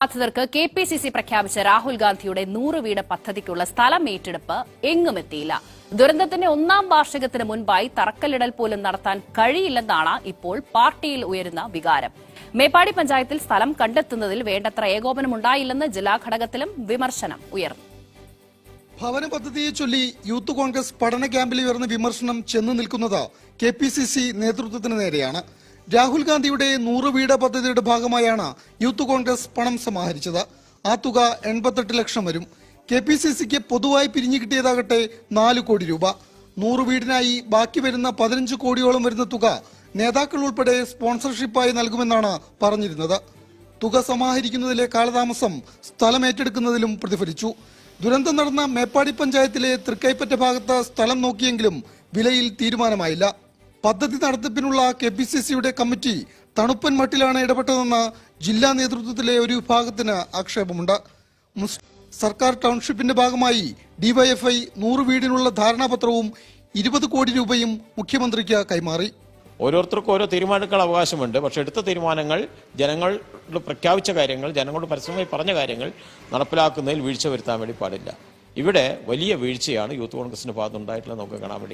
ബാധിതർക്ക് K P C C പ്രഖ്യാപിച്ച രാഹുൽ ഗാന്ധിയുടെ നൂറ് വീട് പദ്ധതിക്കുള്ള സ്ഥലം ഏറ്റെടുപ്പ് എങ്ങും എത്തിയില്ല. ദുരന്തത്തിന്റെ ഒന്നാം വാർഷികത്തിന് മുൻപായി തറക്കല്ലിടൽ പോലും നടത്താൻ കഴിയില്ലെന്നാണ് ഇപ്പോൾ പാർട്ടിയിൽ ഉയരുന്ന വികാരം. മേപ്പാടി പഞ്ചായത്തിൽ സ്ഥലം കണ്ടെത്തുന്നതിൽ വേണ്ടത്ര ഏകോപനം ഉണ്ടായില്ലെന്ന് ജില്ലാ ഘടകത്തിലും വിമർശനം ഉയർന്നു. ഭവന പദ്ധതിയെ ചൊല്ലി യൂത്ത് കോൺഗ്രസ് പഠന ക്യാമ്പിൽ ഉയർന്ന വിമർശനം ചെന്നു നിൽക്കുന്നത് കെ പി സി സി നേതൃത്വത്തിന് നേരെയാണ്. രാഹുൽ ഗാന്ധിയുടെ നൂറ് വീട് പദ്ധതിയുടെ ഭാഗമായാണ് യൂത്ത് കോൺഗ്രസ് പണം സമാഹരിച്ചത്. ആ തുക എൺപത്തെട്ട് ലക്ഷം വരും. കെ പി സി സിക്ക് പൊതുവായി പിരിഞ്ഞു കിട്ടിയതാകട്ടെ നാല് കോടി രൂപ. നൂറ് വീടിനായി ബാക്കി വരുന്ന പതിനഞ്ച് കോടിയോളം വരുന്ന തുക നേതാക്കൾ ഉൾപ്പെടെ സ്പോൺസർഷിപ്പായി നൽകുമെന്നാണ് പറഞ്ഞിരുന്നത്. തുക സമാഹരിക്കുന്നതിലെ കാലതാമസം സ്ഥലം ഏറ്റെടുക്കുന്നതിലും പ്രതിഫലിച്ചു. ദുരന്തം നടന്ന മേപ്പാടി പഞ്ചായത്തിലെ തൃക്കൈപ്പറ്റ ഭാഗത്ത് സ്ഥലം നോക്കിയെങ്കിലും വിലയിൽ തീരുമാനമായില്ല. പദ്ധതി നടത്തിപ്പിനുള്ള കെ പി സി സിയുടെ കമ്മിറ്റി തണുപ്പൻ മട്ടിലാണ് ഇടപെട്ടതെന്ന് ജില്ലാ നേതൃത്വത്തിലെ ഒരു വിഭാഗത്തിന് ആക്ഷേപമുണ്ട്. സർക്കാർ ടൗൺഷിപ്പിന്റെ ഭാഗമായി ഡിവൈഎഫ്ഐ നൂറ് വീടിനുള്ള ധാരണാപത്രവും ഇരുപത് കോടി രൂപയും മുഖ്യമന്ത്രിക്ക് കൈമാറി. ഓരോരുത്തർക്കും ഓരോ തീരുമാനങ്ങൾ അവകാശമുണ്ട്. പക്ഷെ എടുത്ത തീരുമാനങ്ങൾ ജനങ്ങൾ പ്രഖ്യാപിച്ച കാര്യങ്ങൾ ജനങ്ങളോട് പരസ്യമായി പറഞ്ഞ കാര്യങ്ങൾ നടപ്പിലാക്കുന്നതിൽ വീഴ്ച വരുത്താൻ വേണ്ടി പാടില്ല. ഇവിടെ വലിയ വീഴ്ചയാണ് യൂത്ത് കോൺഗ്രസിന്റെ ഭാഗത്തുണ്ടായിട്ടുള്ളത് നമുക്ക് കാണാൻ വേണ്ടി.